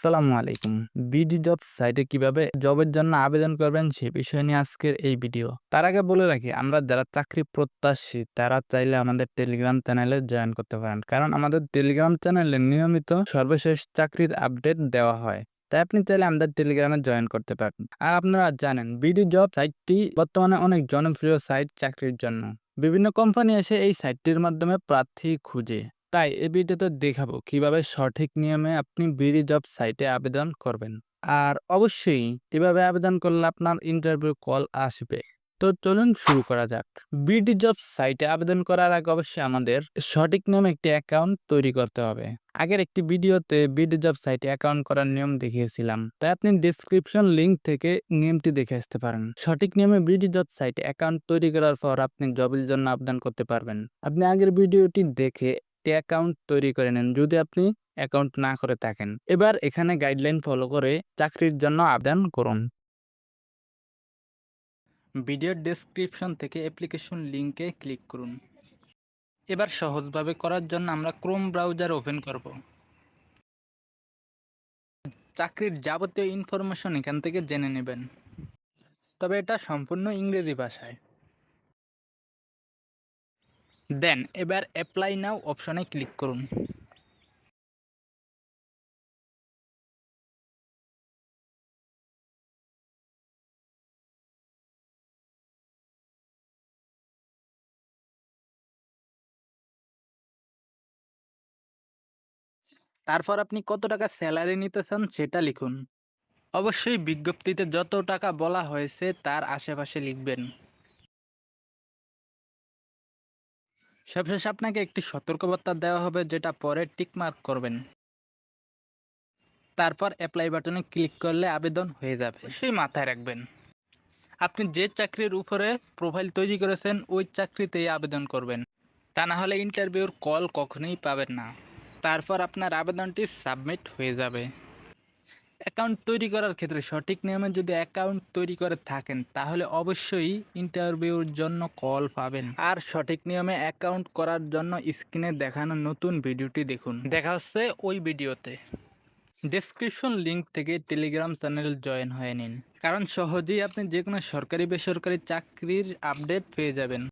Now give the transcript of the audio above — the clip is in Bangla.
আসসালামু আলাইকুম। বিডি জব সাইটে কীভাবে জবের জন্য আবেদন করবেন সে বিষয় নিয়ে আজকের এই ভিডিও। তার আগে বলে রাখি, আমরা যারা চাকরি প্রত্যাশী, তারা চাইলে আমাদের টেলিগ্রাম চ্যানেলে জয়েন করতে পারেন। কারণ আমাদের টেলিগ্রাম চ্যানেলে নিয়মিত সর্বশেষ চাকরির আপডেট দেওয়া হয়। তাই আপনি চাইলে আমাদের টেলিগ্রামে জয়েন করতে পারেন। আর আপনারা জানেন, বিডি জব সাইটটি বর্তমানে অনেক জনপ্রিয় সাইট চাকরির জন্য। বিভিন্ন কোম্পানি এসে এই সাইটটির মাধ্যমে প্রার্থী খুঁজে। তাই এই ভিডিওতে দেখাবো কীভাবে সঠিক নিয়মে আপনি বিডি জব সাইটে আবেদন করবেন। আর অবশ্যই এভাবে আবেদন করলে আপনার ইন্টারভিউ কল আসবে। তো চলুন শুরু করা যাক। বিডি জব সাইটে আবেদন করার আগে অবশ্যই আমাদের সঠিক নিয়মে একটি অ্যাকাউন্ট তৈরি করতে হবে। আগের একটি ভিডিওতে বিডি জব সাইটে অ্যাকাউন্ট করার নিয়ম দেখিয়েছিলাম। তাই আপনি ডিসক্রিপশন লিঙ্ক থেকে নিয়মটি দেখে আসতে পারেন। সঠিক নিয়মে বিডি জব সাইটে অ্যাকাউন্ট তৈরি করার পর আপনি জবের জন্য আবেদন করতে পারবেন। আপনি আগের ভিডিওটি দেখে একটি অ্যাকাউন্ট তৈরি করে নেন যদি আপনি অ্যাকাউন্ট না করে থাকেন। এবার এখানে গাইডলাইন ফলো করে চাকরির জন্য আবেদন করুন। ভিডিওর ডেসক্রিপশন থেকে অ্যাপ্লিকেশন লিঙ্কে ক্লিক করুন। এবার সহজভাবে করার জন্য আমরা ক্রোম ব্রাউজার ওপেন করব। চাকরির যাবতীয় ইনফরমেশন এখান থেকে জেনে নেবেন। তবে এটা সম্পূর্ণ ইংরেজি ভাষায়। দেন, এবার অ্যাপ্লাই নাও অপশনে ক্লিক করুন। তারপর আপনি কত টাকা স্যালারি নিতে চান সেটা লিখুন। অবশ্যই বিজ্ঞপ্তিতে যত টাকা বলা হয়েছে তার আশেপাশে লিখবেন। সবশেষে আপনাকে একটি সতর্কবার্তা দেওয়া হবে, যেটা পরে টিকমার্ক করবেন। তারপর অ্যাপ্লাই বাটনে ক্লিক করলে আবেদন হয়ে যাবে। সেই মাথায় রাখবেন। আপনি যে চাকরির উপরে প্রোফাইল তৈরি করেছেন, ওই চাকরিতেই আবেদন করবেন। তা না হলে ইন্টারভিউর কল কখনোই পাবেন না। তারপর আপনার আবেদনটি সাবমিট হয়ে যাবে। অ্যাকাউন্ট তৈরি করার ক্ষেত্রে সঠিক নিয়মে যদি অ্যাকাউন্ট তৈরি করে থাকেন, তাহলে অবশ্যই ইন্টারভিউর জন্য কল পাবেন। আর সঠিক নিয়মে অ্যাকাউন্ট করার জন্য স্ক্রিনে দেখানো নতুন ভিডিওটি দেখুন। দেখা হচ্ছে ওই ভিডিওতে। ডেসক্রিপশন লিঙ্ক থেকে টেলিগ্রাম চ্যানেল জয়েন হয়ে নিন। কারণ সহজেই আপনি যে কোনো সরকারি বেসরকারি চাকরির আপডেট পেয়ে যাবেন।